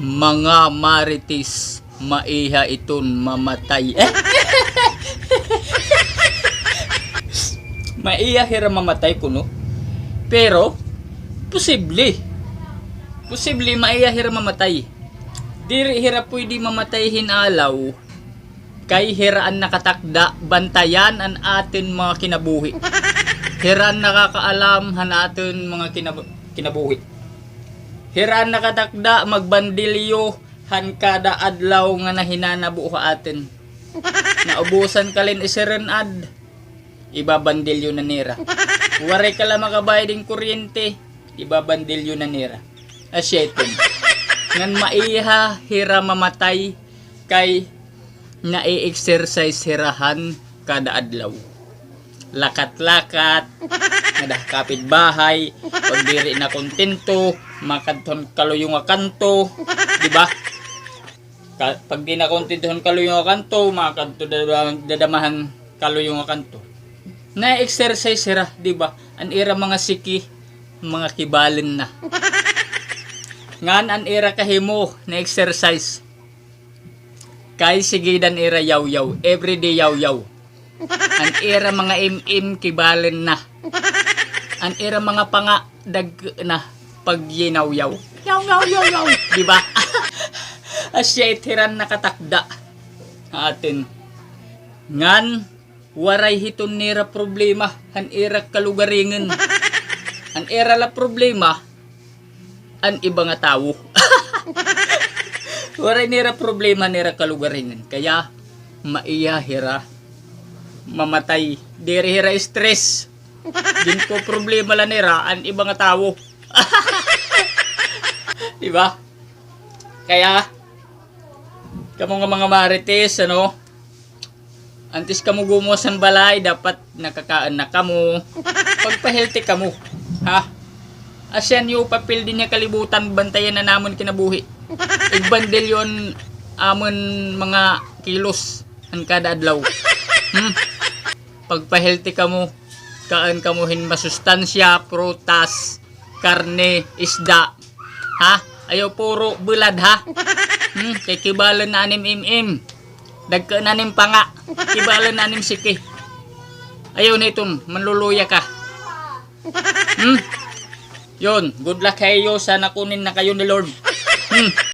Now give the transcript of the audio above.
Mga marites, maiha iton mamatay. Eh? maiha hira mamatay kuno. Pero, posible. Posible maiha hira mamatay. Diri hira pwede mamatay hinalaw. Kay hiraan nakatakda, bantayan ang atin mga kinabuhi. Hiraan nakakaalam han atin mga kinab- kinabuhi. Hiraan nakatakda magbandilyo han kada adlaw nga nahinanabu ka atin. Naubusan kalin isiren ad. Ibabandilyo na nira. Waray ka lang makabayad ng kuryente. Ibabandilyo na nira. Asyetin. Ngan maiha hira mamatay kay na-exercise hirahan kada adlaw. Lakat-lakat, nadah kapit bahay, pag diri na kontento, makadton kaluyong kanto, di ba? Pag di na kontentohon kaluyong kanto, makadto dadam- dadamahan kaluyong kanto. Na-exercise hira, di ba? An ira mga siki, mga kibalin na. Ngan an ira kahimo na exercise. Kay sige dan ira yaw-yaw. Everyday yaw-yaw. An ira mga im-im kibalin na. An ira mga panga dag na pag yinaw-yaw. Yaw-yaw-yaw-yaw. Di ba? Asya itiran nakatakda atin. Ngan waray hiton nira problema han ira kalugaringan. An ira la problema an iba nga tao. Waray nira problema nira kalugaringan. Kaya maiya hira mamatay. Diri hira stress. Din ko problema la nira an iba nga tao. diba? Kaya kamo nga mga marites ano antes kamo gumusan balay dapat nakakaan na kamo pagpa-healthy kamo ha asyan yung papel din niya kalibutan bantayan na namon kinabuhi igbandel yon amon mga kilos ang kada adlaw hmm? pagpa-healthy kamo kaan kamuhin masustansya prutas karne isda ha ayaw puro bulad ha hmm? kay na anim im dagka na anim panga kibalan na anim siki ayaw na iton manluluya ka hmm? Yun, good luck kayo. Sana kunin na kayo ni Lord. Hmm.